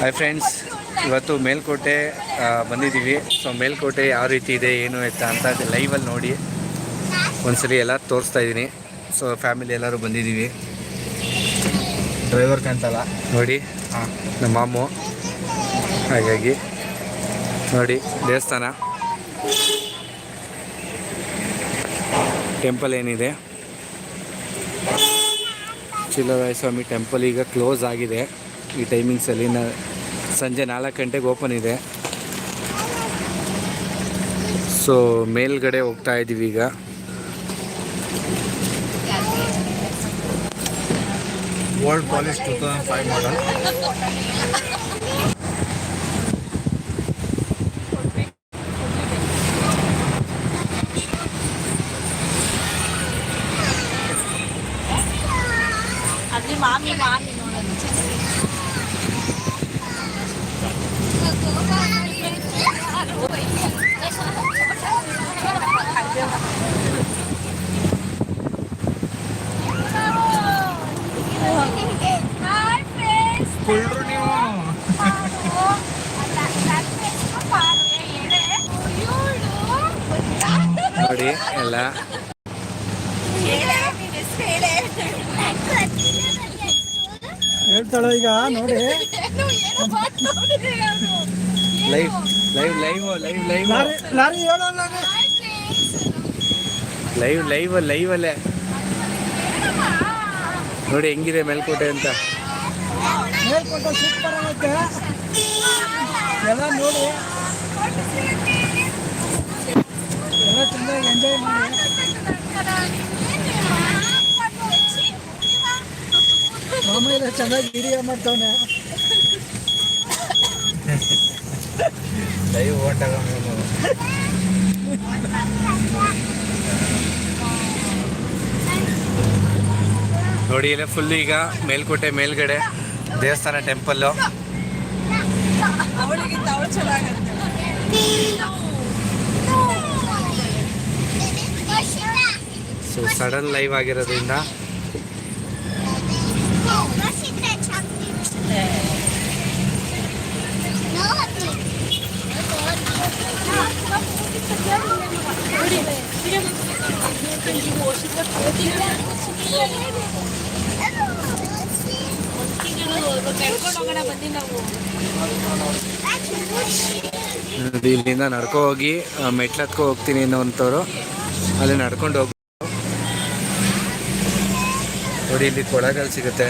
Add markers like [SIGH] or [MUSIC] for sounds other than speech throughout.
Hi friends ಇವತ್ತು ಮೇಲ್ಕೋಟೆ ಬಂದಿದ್ದೀವಿ. So Melkote ಯಾವ ರೀತಿ ಇದೆ, ಏನು ಎತ್ತ ಅಂತ ಲೈವಲ್ಲಿ ನೋಡಿ. ಒಂದ್ಸಲಿ ಎಲ್ಲ ತೋರಿಸ್ತಾ ಇದ್ದೀನಿ. ಸೊ ಫ್ಯಾಮಿಲಿ ಎಲ್ಲರೂ ಬಂದಿದ್ದೀವಿ. ಡ್ರೈವರ್ ಕಾಣ್ತಲ್ಲ? ನೋಡಿ. ಹಾಂ ನಮ್ಮ ಮಾಮು. ಹಾಗಾಗಿ ನೋಡಿ, ದೇವಸ್ಥಾನ. ಟೆಂಪಲ್ ಏನಿದೆ. ಚಿಲ್ಲರಾಯ ಸ್ವಾಮಿ ಟೆಂಪಲ್ ಈಗ ಕ್ಲೋಸ್ ಆಗಿದೆ. ಈ ಟೈಮಿಂಗ್ಸಲ್ಲಿ ಸಂಜೆ ನಾಲ್ಕು ಗಂಟೆಗೆ ಓಪನ್ ಇದೆ. ಸೊ ಮೇಲ್ಗಡೆ ಹೋಗ್ತಾ ಇದ್ದೀವಿ ಈಗ. World palace two thousand five model ಅಲ್ಲಿ ಮಾಮಿ ಮಾಮಿ ನೋಡೋದು ಕುಳ್ರು ನೀವು ನೋಡಿ ಎಲ್ಲ ಹೇಳ್ತಾಳೆ ಈಗ? ನೋಡಿ. Live live live live live. Lorry ಹೇಳೋಲ್ಲ ಲೈವ್ ಲೈವ್ ಅಲ್ಲೇ. ನೋಡಿ ಹೆಂಗಿದೆ ಮೇಲ್ಕೋಟೆ ಅಂತ. ಮೇಲ್ಕೋಟೆ ಸೂಪರ್ ಆಗುತ್ತೆ. ಎಲ್ಲ ನೋಡಿ. ಎಲ್ಲ ತುಂಬ ಎಂಜಾಯ್ ಮಾಡಿ. ಮಾಮ ಎಲ್ಲ ಚೆನ್ನಾಗಿ ವಿಡಿಯೋ ಮಾಡ್ತಾವನೆ. ಲೈವ್ ಓಟಾಗ ನೋಡಿ ಇಲ್ಲ ಫುಲ್ ಈಗ ಮೇಲ್ಕೋಟೆ ಮೇಲ್ಗಡೆ ದೇವಸ್ಥಾನ ಟೆಂಪಲ್ಲು ಸೊ ಸಡನ್ ಲೈವ್ ಆಗಿರೋದ್ರಿಂದ ನಡ್ಕೊಂಡು ಹೋಗೋಣ ಬಂದಿ ನಾವು ನೋಡಿ, ಇಲ್ಲಿಂದ ನಡ್ಕೊ ಹೋಗಿ ಮೆಟ್ಲು ಹತ್ಕೊ ಹೋಗ್ತೀನಿ ಅನ್ನೋಂಥವ್ರು ಅಲ್ಲಿ ನಡ್ಕೊಂಡು ಹೋಗ್ಬೋದು ನೋಡಿ ಇಲ್ಲಿ ಕೊಳಗಲ್ ಸಿಗುತ್ತೆ.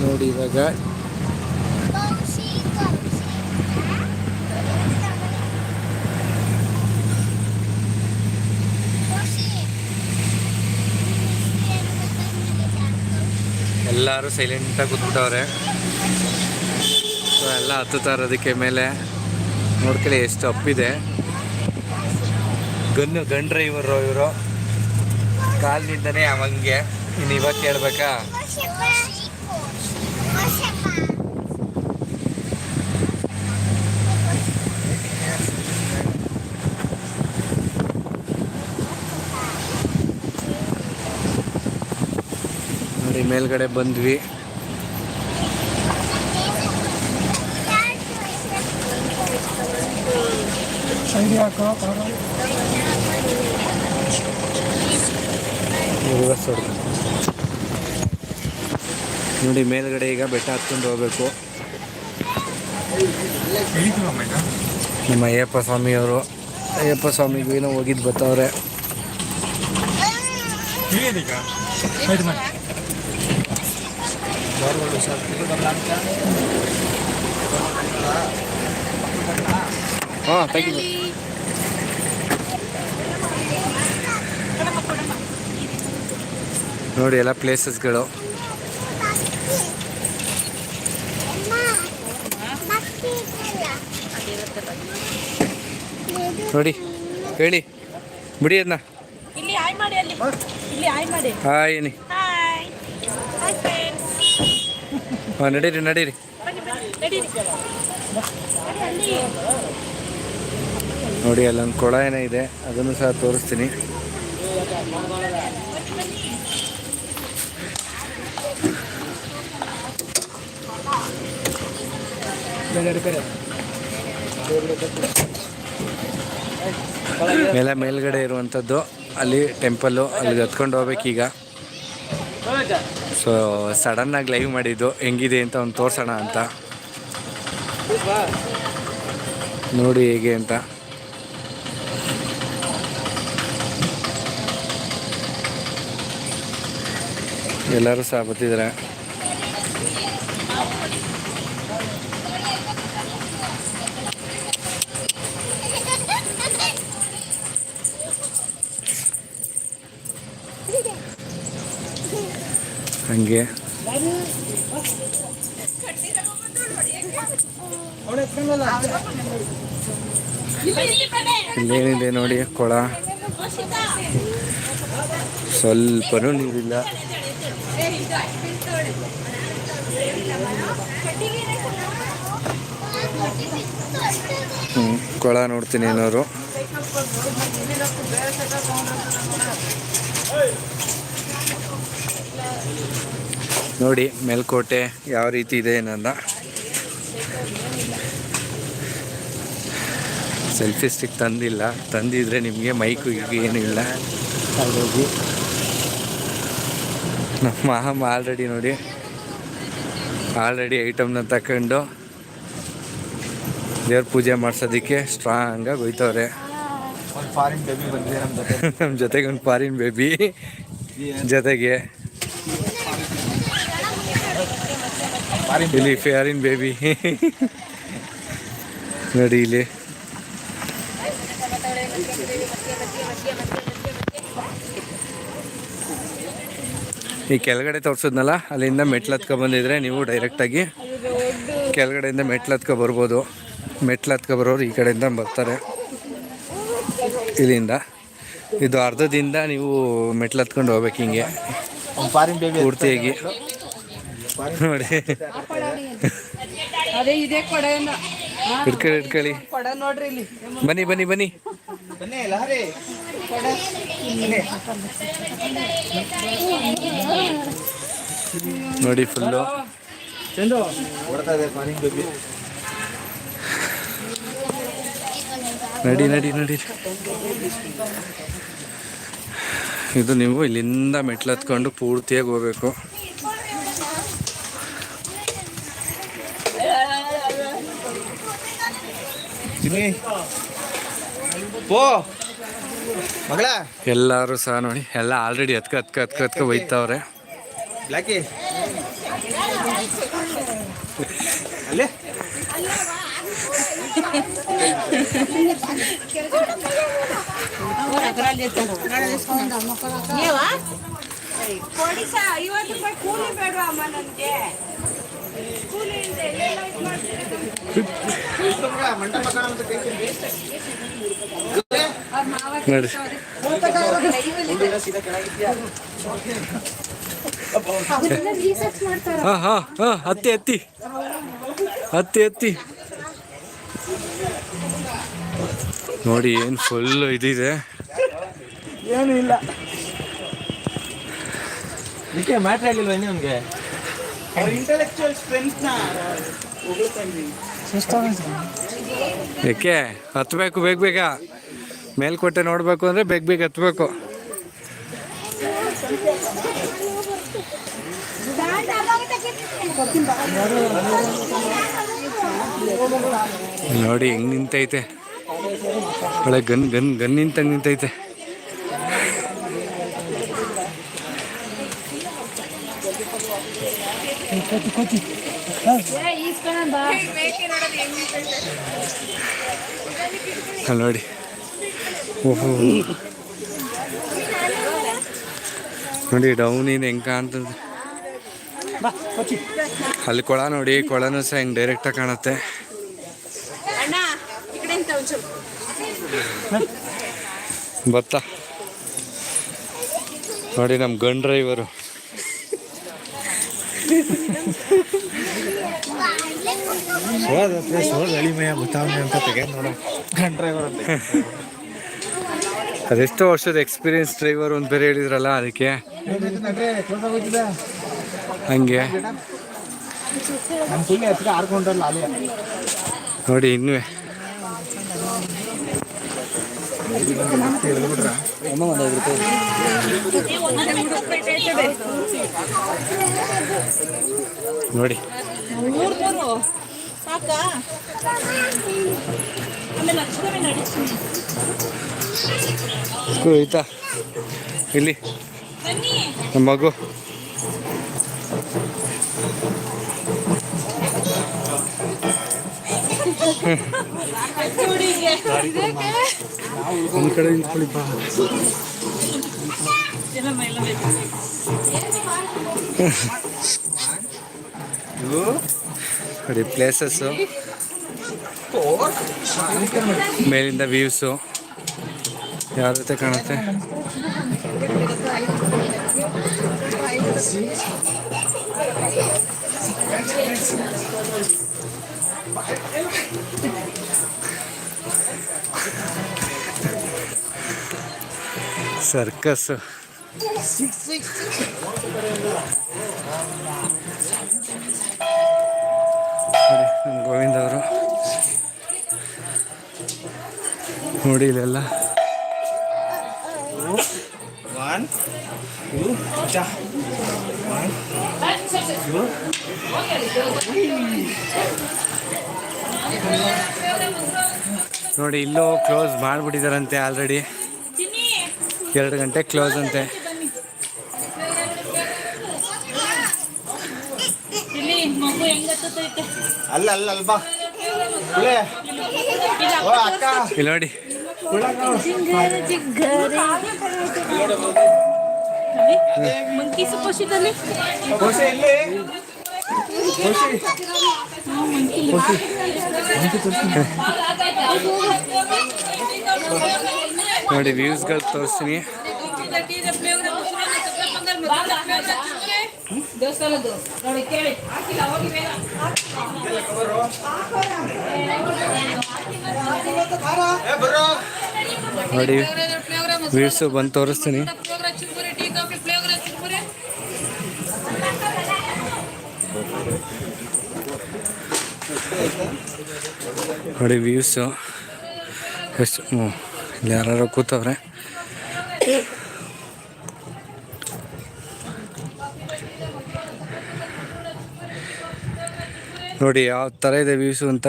ನೋಡಿ ಇವಾಗ ಎಲ್ಲರೂ ಸೈಲೆಂಟಾಗಿ ಕೂತ್ಬಿಟ್ಟವ್ರೆ. ಸೊ ಎಲ್ಲ ಹತ್ತುತ್ತಾ ಇರೋದಕ್ಕೆ ಮೇಲೆ ನೋಡ್ಕೊಳ್ಳಿ ಎಷ್ಟು ಅಪ್ಪಿದೆ ಗನ್ನು, ಗನ್ ಡ್ರೈವರು ಇವರು. ಕಾಲಿನಿಂದನೇ ಅವಂಗೆ. ಇನ್ನು ಇವಾಗ ಕೇಳ್ಬೇಕಾ? ಮೇಲ್ಗಡೆ ಬಂದ್ವಿ. ನೋಡಿ, ಮೇಲ್ಗಡೆ ಈಗ ಬೆಟ್ಟ ಹತ್ಕೊಂಡು ಹೋಗ್ಬೇಕು. ನಮ್ಮ ಅಯ್ಯಪ್ಪ ಸ್ವಾಮಿಯವರು. ಅಯ್ಯಪ್ಪ ಸ್ವಾಮಿಗೂ ಏನೋ ಹೋಗಿದ್ದು ಬತ್ತವ್ರೆ. ಆಯ್ತು ಮಾಡಿ ಹಾಂ ನೋಡಿ ಎಲ್ಲ ಪ್ಲೇಸಸ್ಗಳು ನೋಡಿ ಹೇಳಿ. ಬಿಡಿ ಅದನ್ನ ಹಾಯ್ ಏನಿ ಹಾಂ, ನಡೀರಿ ನಡೀರಿ. ನೋಡಿ, ಅಲ್ಲೊಂದು ಕೊಳ ಏನೋ ಇದೆ, ಅದನ್ನು ಸಹ ತೋರಿಸ್ತೀನಿ. ಮೇಲೆ ಮೇಲ್ಗಡೆ ಇರುವಂಥದ್ದು ಅಲ್ಲಿ ಟೆಂಪಲ್ಲು ಅಲ್ಲಿಗೆ ಹತ್ಕೊಂಡು ಹೋಗ್ಬೇಕೀಗ. ಸೊ ಸಡನ್ನಾಗಿ ಲೈವ್ ಮಾಡಿದ್ದು ಹೆಂಗಿದೆ ಅಂತ ಒಂದು ತೋರ್ಸೋಣ ಅಂತ. ನೋಡಿ ಹೇಗೆ ಅಂತ. ಎಲ್ಲರೂ ಸಹ ಬರ್ತಿದ್ದಾರೆ. ಹಂಗೆ. ಇಲ್ಲೇನಿದೆ ನೋಡಿ ಕೊಳ. ಸ್ವಲ್ಪನೂ ನೀರಿಲ್ಲ. ಹ್ಞೂ ಕೊಳ ನೋಡ್ತೀನಿ ಏನಾದ್ರು. ನೋಡಿ ಮೇಲ್ಕೋಟೆ ಯಾವ ರೀತಿ ಇದೆ ನನ್ನ ಸೆಲ್ಫಿ ಸ್ಟಿಕ್ ತಂದಿಲ್ಲ. ತಂದಿದ್ರೆ ನಿಮಗೆ ಮೈಕು ಈಗ ಏನೂ ಇಲ್ಲ. ಹಾಗಾಗಿ ನಮ್ಮ ಅಮ್ಮ ಆಲ್ರೆಡಿ ನೋಡಿ ಆಲ್ರೆಡಿ ಐಟಮ್ನ ತಗೊಂಡು ದೇವ್ರ ಪೂಜೆ ಮಾಡ್ಸೋದಕ್ಕೆ ಸ್ಟ್ರಾಂಗಾಗಿ ಹೋಯ್ತವ್ರೆ. ನಮ್ಮ ಜೊತೆಗೆ ಒಂದು ಫಾರಿನ್ ಬೇಬಿ ಜೊತೆಗೆ. ಇಲ್ಲಿ ಫ್ಯಾರಿನ್ ಬೇಬಿ. ನಡಿ ಇಲ್ಲಿ. ಈ ಕೆಳಗಡೆ ತೋರಿಸಿದ್ನಲ್ಲ ಅಲ್ಲಿಂದ ಮೆಟ್ಲು ಹತ್ಕೊ ಬಂದಿದ್ರೆ ನೀವು ಡೈರೆಕ್ಟಾಗಿ ಕೆಳಗಡೆಯಿಂದ ಮೆಟ್ಲು ಹತ್ಕೊ ಬರ್ಬೋದು. ಮೆಟ್ಲು ಹತ್ಕೊ ಬರೋರು ಈ ಕಡೆಯಿಂದ ಬರ್ತಾರೆ. ಇಲ್ಲಿಂದ. ಇದು ಅರ್ಧದಿಂದ ನೀವು ಮೆಟ್ಲು ಹತ್ಕೊಂಡು ಹೋಗ್ಬೇಕು ಹಿಂಗೆ. ಫಾರಿನ್ ಪೂರ್ತಿಯಾಗಿ. ನೋಡಿ. ಅದೇ ಇದೇ ಕೊಡ ನೋಡ್ರಿ ಇಲ್ಲಿ. ಬನ್ನಿ ಬನ್ನಿ ಬನ್ನಿ. ಬನ್ನಿ ಲಹರಿ ನೋಡಿ ಫುಲ್ಲು. ಚಂದು. ಇದೆ ನಡಿ ನಡಿ ನಡಿ. ಇದು ನೀವು ಇಲ್ಲಿಂದ ಮೆಟ್ಲು ಹತ್ಕೊಂಡು ಪೂರ್ತಿಯಾಗಿ ಹೋಗ್ಬೇಕು. ಚಿನ್ನಿ ಓ ಮಗಳ. ಎಲ್ಲರೂ ಸಹ ನೋಡಿ ಎಲ್ಲ ಆಲ್ರೆಡಿ ಹತ್ಕ ಹತ್ಕ ಹತ್ಕ ಹತ್ಕ ಒಯ್ತಾವ್ರೆ ಬ್ಲ್ಯಾಕಿ ಅಲ್ಲೇ. ಕೂಲಿ ಬೇಡ ಅಮ್ಮ ನನಗೆ? ಕೂಲಿ ಇಲ್ಲದೆ ನೋಡಿ. ಹಾಂ ಹಾಂ ಹಾಂ ಹತ್ತಿ ಹತ್ತಿ. ಹತ್ತಿ ಹತ್ತಿ. ನೋಡಿ ಏನು ಫುಲ್ ಇದಿದೆ. ಏನು ಇಲ್ಲ. ಇದಕ್ಕೆ ಮ್ಯಾಟ್ರ್ ಆಗಿಲ್ವ ಇನ್ನೇ ಅವನಿಗೆ ಅವ್ರ ಇಂಟೆಲೆಕ್ಚುಯಲ್ ಸ್ಟ್ರೆಂತ್ನ ಯಾಕೆ ಹತ್ತಬೇಕು ಬೇಗ ಬೇಗ. ಮೇಲ್ಕೋಟೆ ನೋಡಬೇಕು ಅಂದರೆ ಬೇಗ ಬೇಗ ಹತ್ತಬೇಕು ನೋಡಿ, ಹೆಂಗ್ ನಿಂತೈತೆ. ಒಳ್ಳೆ ಗನ್ ಗನ್ ಗನ್ ನಿಂತಂಗೆ ನಿಂತೈತೆ. ನೋಡಿ. ಓಹೋ. ನೋಡಿ ಡೌನ್ ಹೆಂಗೆ ಹೆಂಗ ಬಾ ಕೊಚ್ಚಿ. ಅಲ್ಲಿ ಕೊಳ ನೋಡಿ ಕೊಳನೂ ಸಹ ಹೆಂಗೆ ಡೈರೆಕ್ಟಾಗಿ ಕಾಣುತ್ತೆ. ಭತ್ತ ನೋಡಿ ನಮ್ಮ ಗನ್ ಡ್ರೈವರು ಸೋದ ಸೋದ ಎಳಿಮಯ ಗೊತ್ತಾಗ್ಲಿ ಅಂತ ತೆಗೆದು ನೋಡ ಡ್ರೈವರ್ ಅಂತ. [LAUGHS] ಅದೆಷ್ಟೋ ವರ್ಷದ ಎಕ್ಸ್ಪೀರಿಯನ್ಸ್ ಡ್ರೈವರ್ ಒಂದು ಬೇರೆ ಹೇಳಿದ್ರಲ್ಲ ಅದಕ್ಕೆ. ಹಂಗೆ. ನೋಡಿ ಇನ್ನೂ ನೋಡಿ. ಮೂರು ಮೂರು ಸಾಕಾ? ಆಮೇಲೆ ಲಕ್ಷ್ಮಿ ಆಯ್ತಾ ಇಲ್ಲಿ? ನಮ್ಮ ಮಗು? ಒಂದು ಕಡೆ ನಿಂತ್ಕೊಳ್ಳಿ ಬಾ. ಎಲ್ಲ ಮೈಲ ನೋಡಿ ಪ್ಲೇಸಸ್ಸು ಮೇಲಿಂದ ವ್ಯೂಸು ಯಾವ ರೀತಿ ಕಾಣುತ್ತೆ ಸರ್ಕಸ್ ಗೋವಿಂದ ಅವರು. ನೋಡಿ ಇಲ್ಲೆಲ್ಲ. ನೋಡಿ ಇಲ್ಲೂ ಕ್ಲೋಸ್ ಮಾಡಿಬಿಟ್ಟಿದಾರಂತೆ ಆಲ್ರೆಡಿ ಎರಡು ಗಂಟೆ ಕ್ಲೋಸ್ ಅಂತೆ ಇಲ್ಲಿ ಮಗು ಹೆಂಗ್ ಹತ್ತೈತೆ ಅಲ್ಲ ಅಲ್ಲ ಅಲ್ಬಾ ಕುಳೆ ಓ ಅಕ್ಕ. ಇಲ್ಲಿ ನೋಡಿ. ಮಂಕಿ ಸುಪೋಷಿತಲ್ಲಿ ಕೋಸೆ ಇಲ್ಲಿ. ನೋಡಿ ವ್ಯೂಸ್ಗಳು ತೋರಿಸ್ತೀನಿ. ದೇವಸ್ಥಾನದ್ದು. ನೋಡಿ, ಕೇಳಿ. ಹಾಕಿಲ್ಲ, ಹೋಗಿ ನೋಡಿ, ವೀರ್ಸು ಬಂದು ತೋರಿಸ್ತೀನಿ. ನೋಡಿ ವ್ಯೂಸು ಎಷ್ಟು ಇಲ್ಲಿ ಯಾರು ಕೂತವ್ರೆ. ನೋಡಿ ಯಾವ ಥರ ಇದೆ ವ್ಯೂಸು ಅಂತ.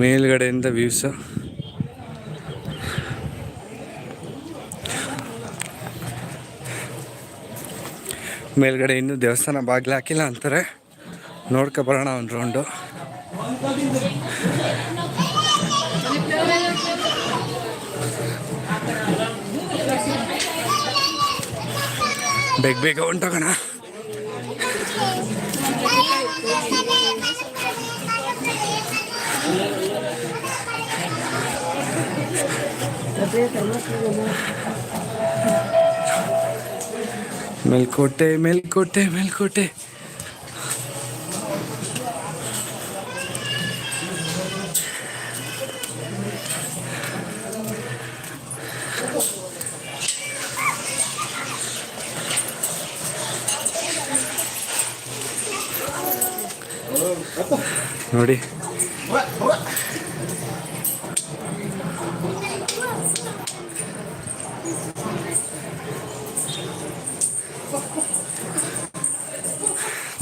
ಮೇಲ್ಗಡೆಯಿಂದ ವ್ಯೂಸು ಮೇಲ್ಗಡೆ ಇನ್ನೂ ದೇವಸ್ಥಾನ ಬಾಗಿಲು ಹಾಕಿಲ್ಲ ಅಂತಾರೆ. ನೋಡ್ಕೊ ಬರೋಣ ಒಂದು ರೌಂಡು ಬೇಗ ಬೇಗ ಹೊಂಟೋಗೋಣ ಮೇಲ್ಕೋಟೆ ಮೇಲ್ಕೋಟೆ ಮೇಲ್ಕೋಟೆ. ನೋಡಿ.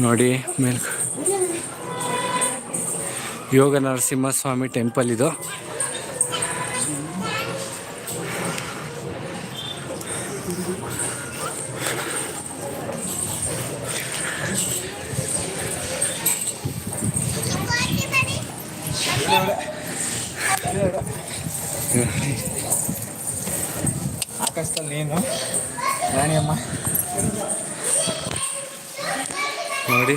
ನೋಡಿ ಮೇಲ್ ಯೋಗ ನರಸಿಂಹಸ್ವಾಮಿ ಟೆಂಪಲ್ ಇದು. ನೋಡಿ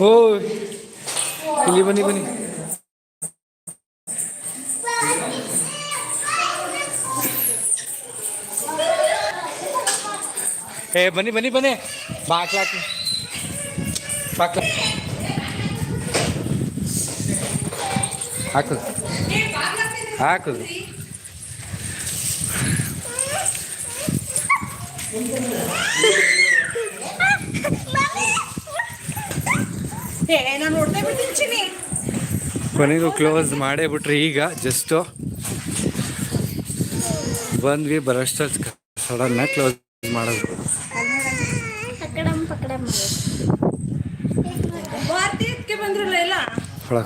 ಓ ಇಲ್ಲಿ ಬನ್ನಿ ಬನ್ನಿ ಏ ಬನ್ನಿ ಬನ್ನಿ ಬನ್ನಿ ಬಾಕ್ಲಾಕಿ ಬಾಕ್ಲಾ ಹಾಕು ಹಾಕು ಕೊನೆಗೂ ಕ್ಲೋಸ್ ಮಾಡೇ ಬಿಟ್ರಿ ಈಗ ಜಸ್ಟು ಬಂದ್ವಿ ಬರೋಷ್ಟು ಸಡನ್ನ ಕ್ಲೋಸ್ ಮಾಡೋದು.